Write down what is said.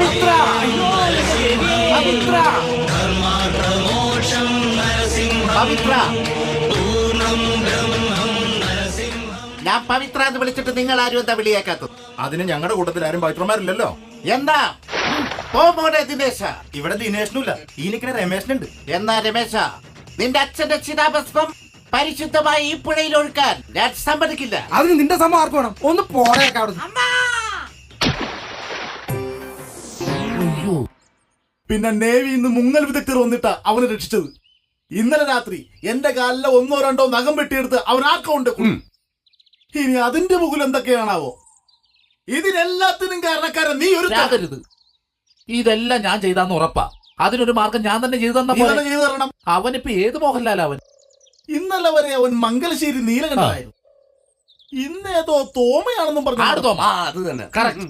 പവിത്ര. പവിത്ര. പവിത്ര. ഞാൻ പവിത്ര എന്ന് വിളിച്ചിട്ട് നിങ്ങൾ ആരും എന്താ വിളിയേക്കാത്തത്? അതിന് ഞങ്ങളുടെ കൂട്ടത്തിൽ ആരും പവിത്രമാരില്ലല്ലോ എന്താ? പോ മോനെ ദിനേശ. ഇവിടെ ദിനേശനുമില്ല. ഈ നിൽക്കുന്ന രമേശനുണ്ട്. എന്നാ രമേശ? നിന്റെ അച്ഛന്റെ ചിതാഭസ്മം പരിശുദ്ധമായി ഈ പുഴയിൽ ഒഴുക്കാൻ ഞാൻ സമ്മതിക്കില്ല. അതിന് നിന്റെ സമയം ആർക്ക് വേണം? ഒന്ന് പോടേക്ക പിന്നെ നേവി ഇന്ന് മുങ്ങൽ വിദഗ്ധർ വന്നിട്ടാ അവനെ രക്ഷിച്ചത്. ഇന്നലെ രാത്രി എന്റെ കാലിലെ ഒന്നോ രണ്ടോ നഖം വെട്ടിയെടുത്ത് അവൻ ആക്കൗണ്ട് ഇനി അതിന്റെ മുകളിൽ എന്തൊക്കെയാണാവോ? ഇതിനെല്ലാത്തിനും കാരണക്കാരൻ നീ ഒരു കരുത് ഇതെല്ലാം ഞാൻ ചെയ്താന്ന് ഉറപ്പാ. അതിനൊരു മാർഗം ഞാൻ തന്നെ ചെയ്തു തന്ന പോലെ ചെയ്തു തരണം. അവനിപ്പോ ഏത് മോഹൻലാൽ അവൻ? ഇന്നലെ വരെ അവൻ മംഗലശ്ശേരി നീലകണ്ഠനായിരുന്നു. ഇന്നേതോ തോമയാണെന്നും പറഞ്ഞു ആട് തോമ. ആ അത് തന്നെ. കറക്റ്റ്